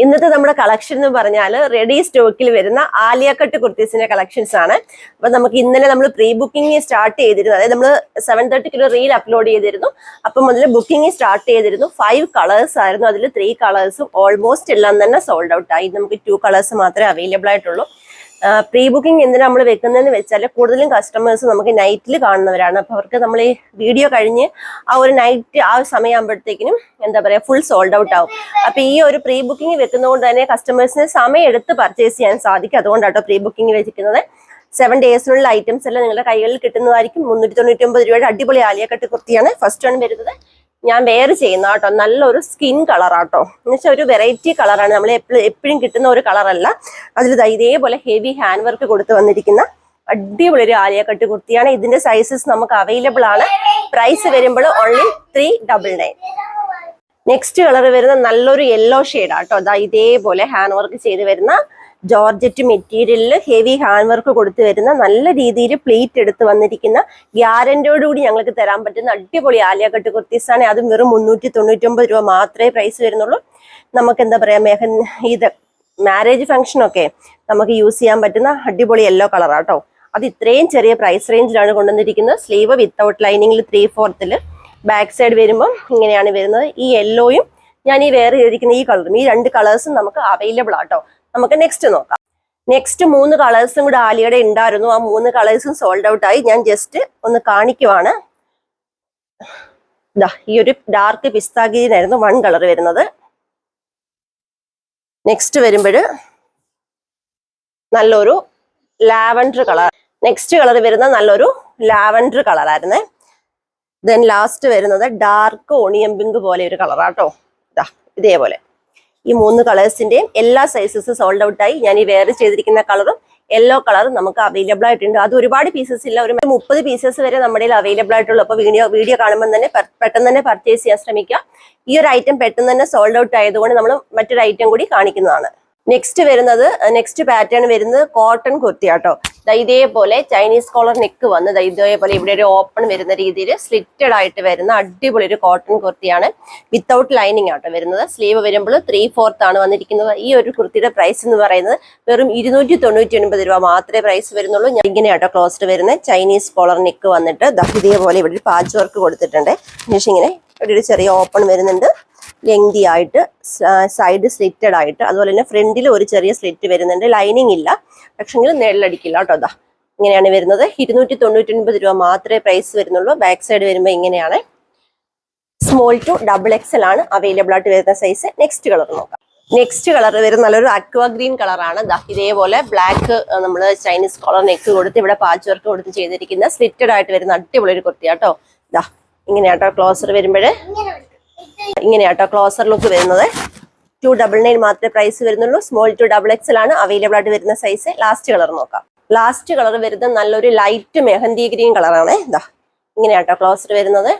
ഇന്നത്തെ നമ്മുടെ കളക്ഷൻ എന്ന് പറഞ്ഞാൽ റെഡി സ്റ്റോക്കിൽ വരുന്ന ആലിയക്കട്ട് കുർത്തീസിന്റെ കളക്ഷൻസ് ആണ്. അപ്പൊ നമുക്ക് ഇന്നലെ നമ്മൾ പ്രീ ബുക്കിംഗ് സ്റ്റാർട്ട് ചെയ്തിരുന്നു. അതായത് നമ്മൾ സെവൻ തേർട്ടി കിലോ റീൽ അപ്ലോഡ് ചെയ്തിരുന്നു. അപ്പൊ മുതൽ ബുക്കിംഗ് സ്റ്റാർട്ട് ചെയ്തിരുന്നു. ഫൈവ് കളേഴ്സ് ആയിരുന്നു. അതിൽ ത്രീ കളേഴ്സും ഓൾമോസ്റ്റ് എല്ലാം തന്നെ സോൾഡ് ഔട്ട് ആയി. നമുക്ക് ടു കളേഴ്സ് മാത്രമേ അവൈലബിൾ ആയിട്ടുള്ളൂ. പ്രീ ബുക്കിംഗ് എന്തിനാ നമ്മൾ വെക്കുന്നതെന്ന് വെച്ചാൽ കൂടുതലും കസ്റ്റമേഴ്സ് നമുക്ക് നൈറ്റിൽ കാണുന്നവരാണ്. അപ്പോൾ അവർക്ക് നമ്മൾ ഈ വീഡിയോ കഴിഞ്ഞ് ആ ഒരു നൈറ്റ് ആ ഒരു സമയമാകുമ്പോഴത്തേക്കിനും എന്താ പറയുക ഫുൾ സോൾഡ് ഔട്ട് ആവും. അപ്പോൾ ഈ ഒരു പ്രീ ബുക്കിംഗ് വെക്കുന്നതുകൊണ്ട് തന്നെ കസ്റ്റമേഴ്സിന് സമയം എടുത്ത് പർച്ചേസ് ചെയ്യാൻ സാധിക്കും. അതുകൊണ്ടാട്ടോ പ്രീ ബുക്കിംഗ് വെച്ചിരിക്കുന്നത്. സെവൻ ഡേയ്സിനുള്ള ഐറ്റംസ് എല്ലാം നിങ്ങളുടെ കൈകളിൽ കിട്ടുന്നതായിരിക്കും. മുന്നൂറ്റി തൊണ്ണൂറ്റി ഒമ്പത് രൂപയുടെ അടിപൊളി ആലിയക്കെട്ട് കുർത്തിയാണ്. ഫസ്റ്റ് വൺ വരുന്നത് ഞാൻ വേറെ ചെയ്യുന്ന കേട്ടോ നല്ലൊരു സ്കിൻ കളറാട്ടോ എന്ന് വെച്ചാൽ ഒരു വെറൈറ്റി കളറാണ് നമ്മൾ എപ്പോഴും കിട്ടുന്ന ഒരു കളറല്ല അതിൽ ഇതേപോലെ ഹെവി ഹാൻഡ് വർക്ക് കൊടുത്ത് വന്നിരിക്കുന്ന അടിപൊളി ഒരു ആലിയ കട്ട് കുർത്തിയാണ്. ഇതിന്റെ സൈസസ് നമുക്ക് അവൈലബിൾ ആണ്. പ്രൈസ് വരുമ്പോൾ only three double nine next colour വരുന്ന നല്ലൊരു യെല്ലോ ഷെയ്ഡാട്ടോ ഇതേപോലെ ഹാൻഡ് വർക്ക് ചെയ്ത് വരുന്ന ജോർജറ്റ് മെറ്റീരിയലിൽ ഹെവി ഹാൻഡ് വർക്ക് കൊടുത്തു വരുന്ന നല്ല രീതിയിൽ പ്ലേറ്റ് എടുത്ത് വന്നിരിക്കുന്ന ഗ്യാരന്റിയോടുകൂടി ഞങ്ങൾക്ക് തരാൻ പറ്റുന്ന അടിപൊളി ആലിയാക്കട്ട് കട്ട് കുർത്തീസാണ് അതും വെറും മുന്നൂറ്റി തൊണ്ണൂറ്റൊമ്പത് രൂപ മാത്രമേ പ്രൈസ് വരുന്നുള്ളൂ. നമുക്ക് എന്താ പറയാ മേഹൻ ഇത് മാരേജ് ഫംഗ്ഷനൊക്കെ നമുക്ക് യൂസ് ചെയ്യാൻ പറ്റുന്ന അടിപൊളി യെല്ലോ കളറാട്ടോ അത് ഇത്രയും ചെറിയ പ്രൈസ് റേഞ്ചിലാണ് കൊണ്ടുവന്നിരിക്കുന്നത്. സ്ലീവ് വിത്തൗട്ട് ലൈനിങ്ങിൽ ത്രീ ഫോർത്തിൽ ബാക്ക് സൈഡ് വരുമ്പോൾ ഇങ്ങനെയാണ് വരുന്നത്. ഈ യെല്ലോയും ഞാൻ ഈ വേറെ ചെയ്തിരിക്കുന്ന ഈ കളറും ഈ രണ്ട് കളേഴ്സും നമുക്ക് അവൈലബിൾ ആട്ടോ നമുക്ക് നെക്സ്റ്റ് നോക്കാം. നെക്സ്റ്റ് മൂന്ന് കളേഴ്സും കൂടെ ആലിയുടെ ഉണ്ടായിരുന്നു ആ മൂന്ന് കളേഴ്സും സോൾഡ് ഔട്ട് ആയി. ഞാൻ ജസ്റ്റ് ഒന്ന് കാണിക്കുവാണ്. ഈ ഒരു ഡാർക്ക് പിസ്താഗീനായിരുന്നു വൺ കളർ വരുന്നത്. നെക്സ്റ്റ് വരുമ്പോൾ നല്ലൊരു ലാവൻഡർ കളർ നെക്സ്റ്റ് കളർ വരുന്ന നല്ലൊരു ലാവൻഡർ കളറായിരുന്നേ ദെൻ ലാസ്റ്റ് വരുന്നത് ഡാർക്ക് ഓണിയം പിങ്ക് പോലെ ഒരു കളറാട്ടോ ഇതാ ഇതേപോലെ. ഈ മൂന്ന് കളേഴ്സിന്റെയും എല്ലാ സൈസസ് സോൾഡ് ഔട്ട് ആയി ഞാൻ ഈ വെയർ ചെയ്തിരിക്കുന്ന കളറും യെല്ലോ കളർ നമുക്ക് അവൈലബിൾ ആയിട്ടുണ്ട്. അത് ഒരുപാട് പീസസ് ഇല്ല. ഒരു മുപ്പത് പീസസ് വരെ നമ്മുടെ അവൈലബിൾ ആയിട്ടുള്ളൂ. അപ്പോൾ വീഡിയോ വീഡിയോ കാണുമ്പോൾ തന്നെ പെട്ടെന്ന് തന്നെ പർച്ചേസ് ചെയ്യാൻ ശ്രമിക്കുക ഈ ഒരു ഐറ്റം പെട്ടെന്ന് തന്നെ സോൾഡ് ഔട്ട് ആയതുകൊണ്ട് നമ്മൾ മറ്റൊരു ഐറ്റം കൂടി കാണിക്കുന്നതാണ്. നെക്സ്റ്റ് വരുന്നത് നെക്സ്റ്റ് പാറ്റേൺ വരുന്നത് കോട്ടൺ കുർത്തിയാട്ടോ. ഇതേപോലെ ചൈനീസ് കോളർ നെക്ക് വന്ന് ഇതേപോലെ ഇവിടെ ഒരു ഓപ്പൺ വരുന്ന രീതിയിൽ സ്ലിറ്റഡ് ആയിട്ട് വരുന്ന അടിപൊളി ഒരു കോട്ടൺ കുർത്തിയാണ്. വിത്തൗട്ട് ലൈനിങ് ആട്ടോ വരുന്നത്. സ്ലീവ് വരുമ്പോൾ ത്രീ ഫോർത്ത് ആണ് വന്നിരിക്കുന്നത്. ഈ ഒരു കുർത്തിയുടെ പ്രൈസ് എന്ന് പറയുന്നത് വെറും ഇരുന്നൂറ്റി തൊണ്ണൂറ്റി ഒൻപത് രൂപ മാത്രമേ പ്രൈസ് വരുന്നുള്ളൂ. ഞാൻ ഇങ്ങനെയാട്ടോ ക്ലോസ്ഡ് വരുന്നത്. ചൈനീസ് കോളർ നെക്ക് വന്നിട്ട് ഇതേപോലെ ഇവിടെ ഒരു പാച്ച് വർക്ക് കൊടുത്തിട്ടുണ്ട്. ഇങ്ങനെ ഇവിടെ ഒരു ചെറിയ ഓപ്പൺ വരുന്നുണ്ട്. ലെങ്തി ആയിട്ട് സൈഡ് സ്ലിറ്റഡ് ആയിട്ട് അതുപോലെ തന്നെ ഫ്രണ്ടിൽ ഒരു ചെറിയ സ്ലിറ്റ് വരുന്നുണ്ട്. ലൈനിങ് ഇല്ല. പക്ഷെങ്കിൽ നെള്ളടിക്കില്ല കേട്ടോ അതാ ഇങ്ങനെയാണ് വരുന്നത്. ഇരുന്നൂറ്റി തൊണ്ണൂറ്റി ഒൻപത് രൂപ മാത്രമേ പ്രൈസ് വരുന്നുള്ളൂ. ബാക്ക് സൈഡ് വരുമ്പോൾ ഇങ്ങനെയാണ്. സ്മോൾ ടു ഡബിൾ എക്സൽ ആണ് അവൈലബിൾ ആയിട്ട് വരുന്ന സൈസ് നെക്സ്റ്റ് കളർ നോക്കാം. നെക്സ്റ്റ് കളർ വരുന്ന നല്ലൊരു അക്വ ഗ്രീൻ കളറാണ് ഇതേപോലെ ബ്ലാക്ക് നമ്മൾ ചൈനീസ് കോളർ നെക്ക് കൊടുത്ത് ഇവിടെ പാച്ച് വർക്ക് കൊടുത്ത് ചെയ്തിരിക്കുന്ന സ്ലിറ്റഡ് ആയിട്ട് വരുന്ന അടിപൊളി ഒരു കുർത്തിയാട്ടോ ദാ ഇങ്ങനെയാട്ടോ ക്ലോസർ വരുമ്പോൾ ഇങ്ങനെയാട്ടോ ക്ലോസർ ലുക്ക് വരുന്നത്. ടു ഡബിൾ നയൻ മാത്രമേ പ്രൈസ് വരുന്നുള്ളൂ. സ്മോൾ ടു ഡബിൾ എക്സൽ ആണ് അവൈലബിൾ ആയിട്ട് വരുന്ന സൈസ് ലാസ്റ്റ് കളർ നോക്കാം. ലാസ്റ്റ് കളർ വരുന്നത് നല്ലൊരു ലൈറ്റ് മെഹന്തി ഗ്രീൻ കളറാണ് ഇതാ ഇങ്ങനെയാട്ടോ ക്ലോസർ വരുന്നത്.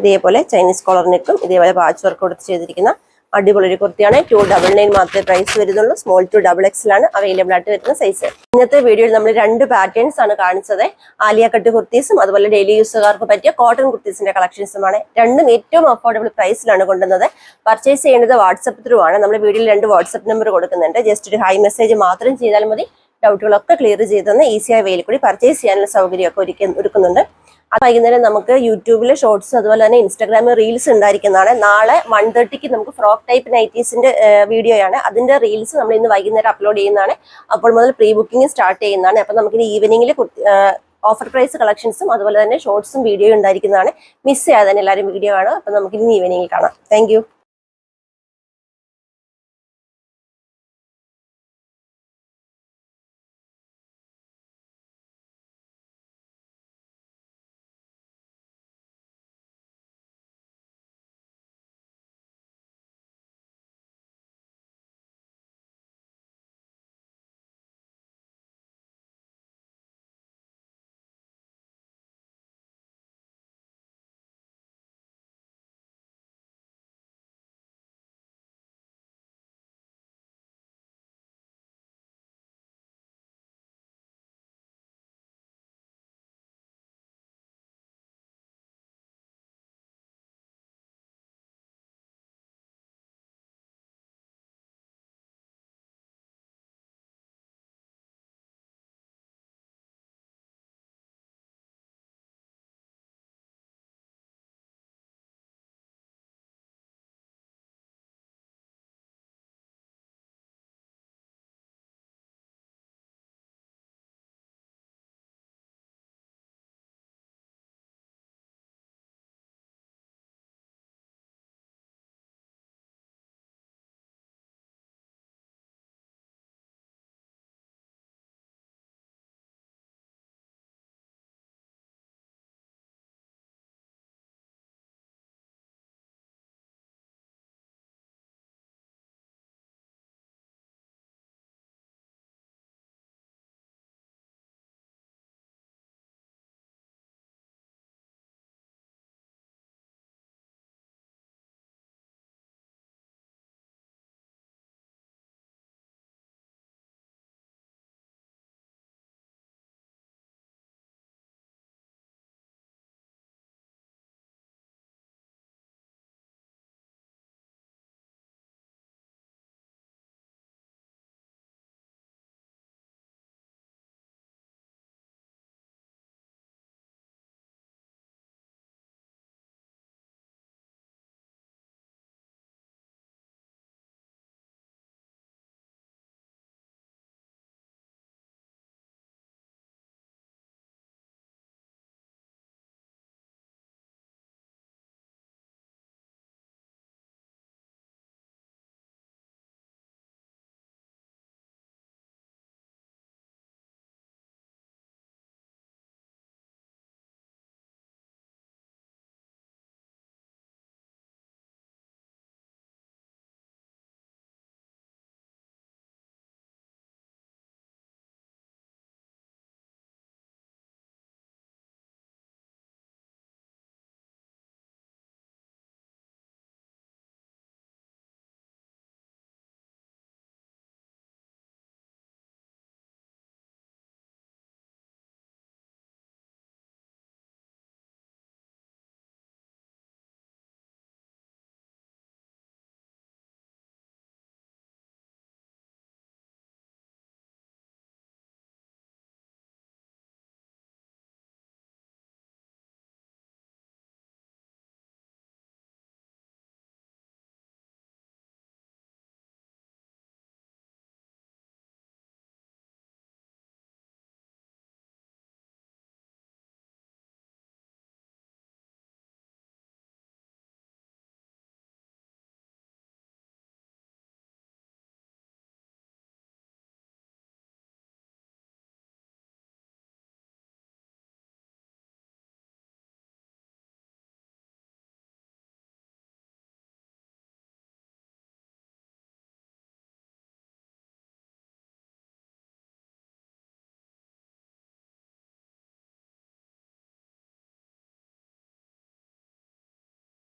ഇതേപോലെ ചൈനീസ് കോളർ നെക്കും ഇതേപോലെ പാച്ച് വർക്ക് കൊടുത്ത് ചെയ്തിരിക്കുന്ന അടിപൊളി ഒരു കുർത്തിയാണ്. ടു ഡബിൾ നയൻ മാത്രമേ പ്രൈസ് വരുന്നുള്ളൂ. സ്മോൾ ടു ഡബിൾ എക്സിലാണ് അവൈലബിൾ ആയിട്ട് വരുന്ന സൈസ് ഇന്നത്തെ വീഡിയോയിൽ നമ്മൾ രണ്ട് പാറ്റേൺസ് ആണ് കാണിച്ചത്. ആലിയ കട്ട് കുർത്തീസും അതുപോലെ ഡെയിലി യൂസുകാർക്ക് പറ്റിയ കോട്ടൺ കുർത്തീസിന്റെ കളക്ഷൻസുമാണ് രണ്ടും ഏറ്റവും അഫോർഡബിൾ പ്രൈസിലാണ് കൊണ്ടുവന്നത്. പർച്ചേസ് ചെയ്യേണ്ടത് വാട്സപ്പ് ത്രൂ ആണ്. നമ്മൾ വീഡിയോയിൽ രണ്ട് വാട്സപ്പ് നമ്പർ കൊടുക്കുന്നുണ്ട്. ജസ്റ്റ് ഒരു ഹൈ മെസ്സേജ് മാത്രം ചെയ്താൽ മതി. ഡൗട്ടുകളൊക്കെ ക്ലിയർ ചെയ്തു തന്നെ ഈസിയായ വേയിൽ കൂടി പർച്ചേസ് ചെയ്യാനുള്ള സൗകര്യമൊക്കെ ഒരുക്കി ഒരുക്കുന്നുണ്ട്. അത് വൈകുന്നേരം നമുക്ക് യൂട്യൂബിൽ ഷോർട്സ് അതുപോലെ തന്നെ ഇൻസ്റ്റാഗ്രാമിൽ റീൽസ് ഉണ്ടായിരിക്കുന്നതാണ്. നാളെ വൺ തേർട്ടിക്ക് നമുക്ക് ഫ്രോക്ക് ടൈപ്പ് നൈറ്റീസിന്റെ വീഡിയോയാണ് അതിന്റെ റീൽസ് നമ്മൾ ഇന്ന് വൈകുന്നേരം അപ്ലോഡ് ചെയ്യുന്നതാണ്. അപ്പോൾ മുതൽ പ്രീ ബുക്കിംഗ് സ്റ്റാർട്ട് ചെയ്യുന്നതാണ് അപ്പം നമുക്ക് ഈവനിങ്ങിൽ ഓഫർ പ്രൈസ് കളക്ഷൻസും അതുപോലെ തന്നെ ഷോർട്സും വീഡിയോയും ഉണ്ടായിരിക്കുന്നതാണ്. മിസ് ചെയ്യാതെ തന്നെ എല്ലാവരും വീഡിയോ ആണ് അപ്പം നമുക്ക് ഇന്ന് ഈവനിങ്ങിൽ കാണാം. താങ്ക്